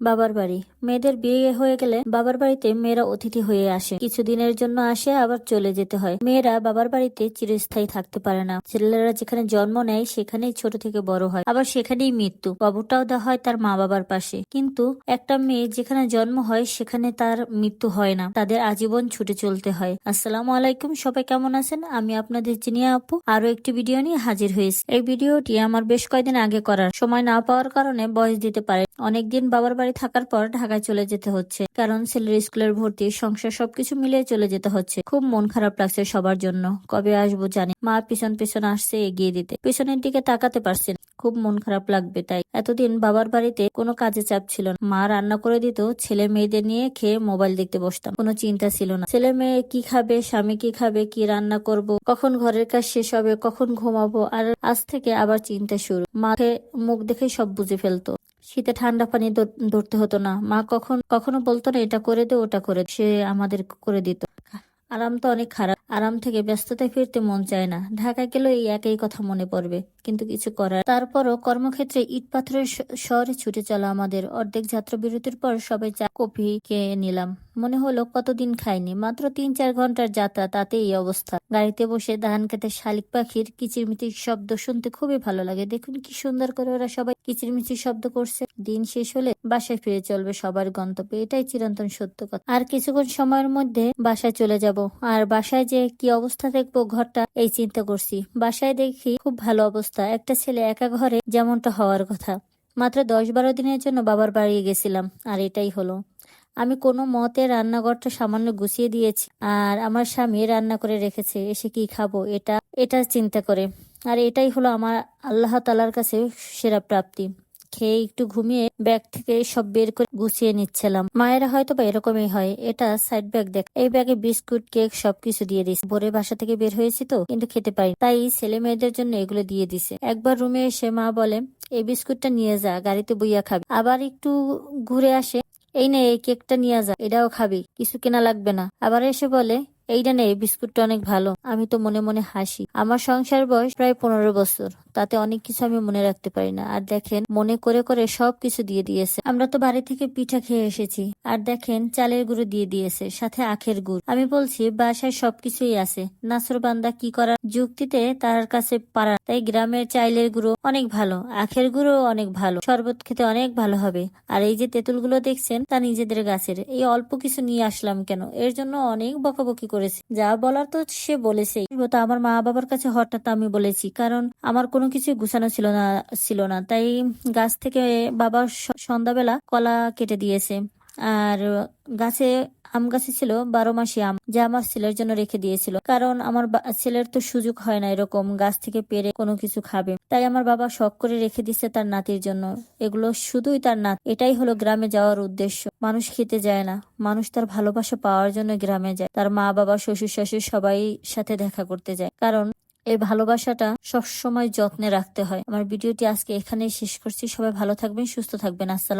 বাবার বাড়ি। মেয়েদের বিয়ে হয়ে গেলে বাবার বাড়িতে মেয়েরা অতিথি হয়ে আসে। কিছুদিনের জন্য আসে, আবার চলে যেতে হয়। মেয়েরা বাবার বাড়িতে চিরস্থায়ী থাকতে পারে না। ছেলেরা যেখানে জন্ম নেয়, সেখানেই ছোট থেকে বড় হয়। আবার সেখানেই মৃত্যু। কবরটাও দেওয়া হয় তার মা বাবার পাশে। কিন্তু একটা মেয়ে যেখানে জন্ম হয়, সেখানে তার মৃত্যু হয় না। তাদের আজীবন ছুটে চলতে হয়। আসসালামু আলাইকুম, সবাই কেমন আছেন? আমি আপনাদের চিনিয়া আপু। আরও একটি ভিডিও নিয়ে হাজির হয়েছি। এই ভিডিওটি আমার বেশ কয়েকদিন আগে করার। সময় না পাওয়ার কারণে বয়স দিতে পারে অনেকদিন বাবার বাড়ি থাকার পর ঢাকায় চলে যেতে হচ্ছে। কারণ ছেলের স্কুলের ভর্তি, সংসার সবকিছু মিলিয়ে চলে যেতে হচ্ছে। খুব মন খারাপ লাগছে সবার জন্য। কবে আসব জানি মা পিছন পিছন আসছে এগিয়ে দিতে। পিছনের দিকে তাকাতে পারছেন খুব মন খারাপ লাগবে তাই। এতদিন বাবার বাড়িতে কোনো কাজে চাপ ছিল না। মা রান্না করে দিত, ছেলে মেয়েদের নিয়ে খেয়ে মোবাইল দেখতে বসতাম। কোনো চিন্তা ছিল না। ছেলে মেয়ে কি খাবে, স্বামী কি খাবে, কি রান্না করব, কখন ঘরের কাজ শেষ হবে, কখন ঘুমাবো, আর আজ থেকে আবার চিন্তা শুরু। মাকে মুখ দেখে সব বুঝে ফেলতো। শীতে ঠান্ডা পানি ধর- ধরতে হতো না। মা কখন, কখনো বলতো না, এটা করে দে, ওটা করে সে আমাদের করে দিত। আরাম তো অনেক খারাপ। আরাম থেকে ব্যস্ততায় ফিরতে মন চায় না। ঢাকায় গেলেও এই একই কথা মনে পড়বে। কিন্তু কিছু করার, তারপরও কর্মক্ষেত্রে ইট পাথরের শহরে ছুটে চলা আমাদের অর্ধেক যাত্রা বিরতির পর সবাই চা, কফি খেয়ে নিলাম। মনে হলো কতদিন খাইনি, মাত্র তিন চার ঘণ্টার যাত্রা তাতে এই অবস্থা। গাড়িতে বসে ধান খেতে শালিক পাখির কিচিরমিচির শব্দ শুনতে খুবই ভালো লাগে। দেখুন কি সুন্দর করে ওরা সবাই কিচিরমিচির শব্দ করছে। দিন শেষ হলে বাসায় ফিরে চলবে সবার গন্তব্যে, এটাই চিরন্তন সত্য কথা। আর কিছুক্ষণ সময়ের মধ্যে বাসায় চলে যাব। আর বাসায় যে কি অবস্থা দেখব ঘরটা, এই চিন্তা করছি। বাসায় দেখি খুব ভালো অবস্থা, একটা ছেলে একা ঘরে যেমনটা হওয়ার কথা। মাত্র দশ বারো দিনের জন্য বাবার বাড়ি গেছিলাম, আর এটাই হলো। আমি কোনো মতে রান্নাঘরটা সামান্য গুছিয়ে দিয়েছি, আর আমার স্বামী রান্না করে রেখেছে, এসে কি খাব এটা এটা চিন্তা করে। আর এটাই হলো আমার আল্লাহ তালার কাছে সেরা প্রাপ্তি। খেয়ে একটু ঘুমিয়ে ব্যাগ থেকে সব বের করে গুছিয়ে নিচ্ছিলাম। মায়েরা হয়তো বা এরকমই হয়, এটা সাইড ব্যাগ দেখ। এই ব্যাগে বিস্কুট, কেক সবকিছু দিয়ে দিস ভোরে বাসা থেকে বের হয়েছি তো, কিন্তু খেতে পারি তাই ছেলে মেয়েদের জন্য এগুলো দিয়ে দিছে একবার রুমে এসে মা বলে, এই বিস্কুটটা নিয়ে যা, গাড়িতে বইয়া খাবে। আবার একটু ঘুরে আসে এই নে, এই কেকটা নিয়ে যা, এটাও খাবি, কিছু কেনা লাগবে না। আবার এসে বলে, এইটা নে, বিস্কুটটা অনেক ভালো। আমি তো মনে মনে হাসি। আমার সংসার বয়স প্রায় পনেরো বছর। তাতে অনেক কিছু আমি মনে রাখতে পারি না। আর দেখেন, মনে করে করে সব কিছু দিয়ে দিয়েছে। আমরা তো বাড়ি থেকে পিঠা খেয়ে এসেছি। আর দেখেন, চালের গুঁড়ো দিয়ে দিয়েছে, সাথে আখের গুড়। আমি বলছি, বাসায় সবকিছুই আছে। নাসর বান্দা কি করার যুক্তিতে তার কাছে পারা। তাই গ্রামের চাইলের গুঁড়ো অনেক ভালো, আখের গুঁড়ো অনেক ভালো, শরবত খেতে অনেক ভালো হবে। আর এই যে তেঁতুলগুলো দেখছেন, তা নিজেদের গাছের। এই অল্প কিছু নিয়ে আসলাম কেন? এর জন্য অনেক বকাবকি করেছে। যা বলার তো সে বলেছেই। তো আমার মা বাবার কাছে হঠাৎ আমি বলেছি, কারণ আমার কোনো কিছু গুছানো ছিল না ছিল না। তাই গাছ থেকে বাবা সন্ধ্যাবেলা কলা কেটে দিয়েছে। আর গাছে আম গাছে ছিল বারো মাসি আম, যা আমার ছেলের জন্য রেখে দিয়েছিল। কারণ আমার ছেলের তো সুযোগ হয় না এরকম গাছ থেকে পেরে কোনো কিছু খাবে। তাই আমার বাবা শখ করে রেখে দিচ্ছে তার নাতির জন্য। এগুলো শুধুই তার নাত, এটাই হলো গ্রামে যাওয়ার উদ্দেশ্য। মানুষ খেতে যায় না। মানুষ তার ভালোবাসা পাওয়ার জন্য গ্রামে যায়। তার মা, বাবা, শ্বশুর শাশুড়ি সবাই সাথে দেখা করতে যায়। কারণ এই ভালোবাসাটা সবসময় যত্নে রাখতে হয়। আমার ভিডিওটি আজকে এখানেই শেষ করছি। সবাই ভালো থাকবেন, সুস্থ থাকবেন। আসসালাম।